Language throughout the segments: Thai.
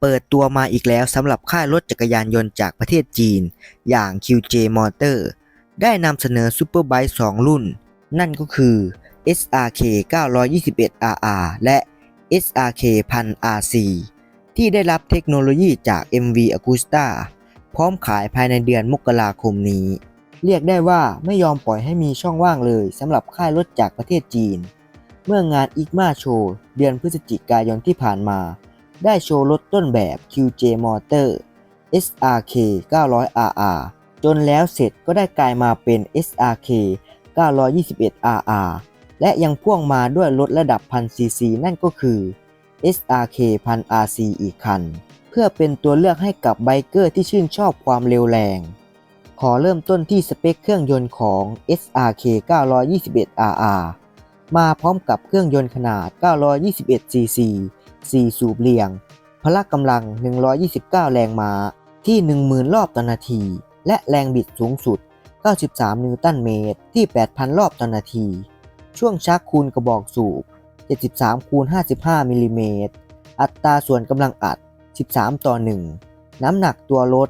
เปิดตัวมาอีกแล้วสำหรับค่ายรถจักรยานยนต์จากประเทศจีน อย่าง QJ Motor ได้นำเสนอซูเปอร์ไบค์2รุ่น นั่นก็คือ SRK 921RR และ SRK 1000 RC ที่ได้รับเทคโนโลยีจาก MV Agusta พร้อมขายภายในเดือนมกราคมนี้ เรียกได้ว่าไม่ยอมปล่อยให้มีช่องว่างเลยสำหรับค่ายรถจากประเทศจีน เมื่องาน IGMA Show เดือนพฤศจิกายนที่ผ่านมา ได้โชว์รถต้นแบบ QJ Motor SRK 900RR จนแล้วเสร็จก็ได้กลายมาเป็น SRK 921RR และยังพ่วงมาด้วยรถระดับ 1000cc นั่นก็คือ SRK 1000RC อีกคัน เพื่อเป็นตัวเลือกให้กับไบเกอร์ที่ชื่นชอบความเร็วแรง ขอเริ่มต้นที่สเปคเครื่องยนต์ของ SRK 921RR มาพร้อมกับเครื่องยนต์ขนาด 921cc 4 สูบเรียง พละกำลัง 129 แรงม้าที่ 10,000 รอบต่อนาที และแรงบิดสูงสุด 93 นิวตันเมตรที่ 8,000 รอบต่อนาที ช่วงชักคูณกระบอกสูบ 73 คูณ 55 มิลลิเมตร อัตราส่วนกำลังอัด 13 ต่อ 1 น้ำหนักตัวรถ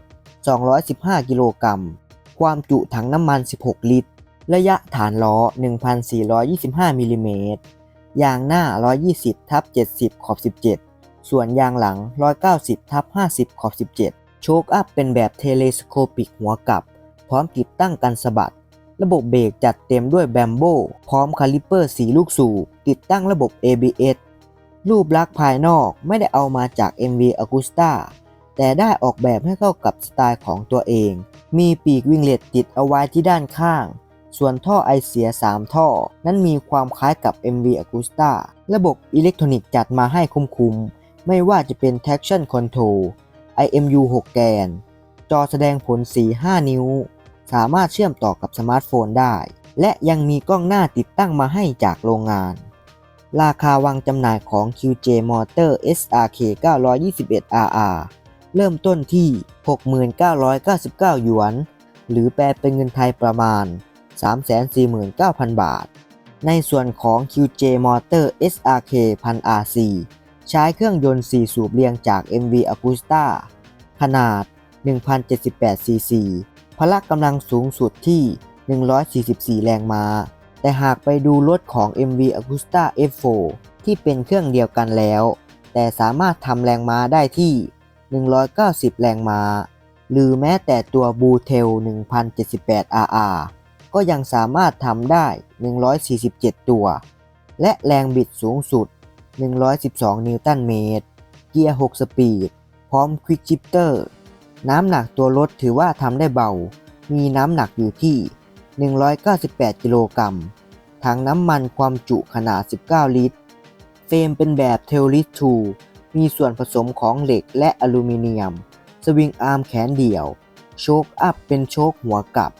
215 กิโลกรัม ความจุถังน้ำมัน 16 ลิตร ระยะฐานล้อ 1,425 มิลลิเมตร ยางหน้า 120 ทับ 70 ขอบ 17 ส่วนยางหลัง 190 ทับ 50 ขอบ 17 โชคอัพเป็นแบบเทเลสโคปิกหัวกลับ พร้อมติดตั้งกันสะบัด ระบบเบรกจัดเต็มด้วยแบมโบพร้อมคาลิปเปอร์สีลูกสูบ ติดตั้งระบบ ABS รูปลักษณ์ภายนอกไม่ได้เอามาจาก MV Agusta แต่ได้ออกแบบให้เข้ากับสไตล์ของตัวเอง มีปีกวิงเลตติดเอาไว้ที่ด้านข้าง ส่วนท่อไอเสีย 3 ท่อ นั้นมีความคล้ายกับ MV Agusta ระบบอิเล็กทรอนิกส์จัดมาให้คุ้มๆ ไม่ว่าจะเป็น traction control IMU 6 แกน จอแสดงผลสี5นิ้ว สามารถเชื่อมต่อกับสมาร์ทโฟนได้ และยังมีกล้องหน้าติดตั้งมาให้จากโรงงาน ราคาวางจำหน่ายของ QJ Motor SRK 921RR เริ่มต้นที่ 69,99 หยวน หรือแปลเป็นเงินไทยประมาณ 349,000 บาท ในส่วนของ QJ Motor SRK 1000RC ใช้เครื่องยนต์ 4 สูบเรียงจาก MV Agusta ขนาด 1078cc พละกำลังสูงสุดที่ 144 แรงม้า แต่หากไปดูรถของ MV Agusta F4 ที่เป็นเครื่องเดียวกันแล้ว แต่สามารถทำแรงม้าได้ที่ 190 แรงม้า หรือแม้แต่ตัว b u t e l 1078RR ก็ยังสามารถทำได้ 147 ตัว และแรงบิดสูงสุด 112 นิวตันเมตร เกียร์ 6 สปีด พร้อมควิกชิปเตอร์ น้ำหนักตัวรถถือว่าทำได้เบา มีน้ำหนักอยู่ที่ 198 กิโลกรัม ถังน้ำมันความจุขนาด 19 ลิตร เฟรมเป็นแบบเทลลิส2มีส่วนผสมของเหล็กและอลูมิเนียม สวิงอาร์มแขนเดี่ยว โชคอัพเป็นโชคหัวกลับ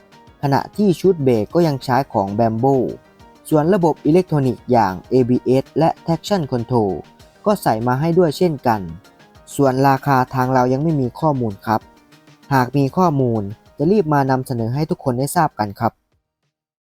ขณะที่ชุดเบรกก็ยังใช้ของแบมโบส่วนระบบอิเล็กทรอนิกส์อย่าง ABS และ Traction Control ก็ใส่มาให้ด้วยเช่นกัน ส่วนราคาทางเรายังไม่มีข้อมูลครับ หากมีข้อมูลจะรีบมานำเสนอให้ทุกคนได้ทราบกันครับ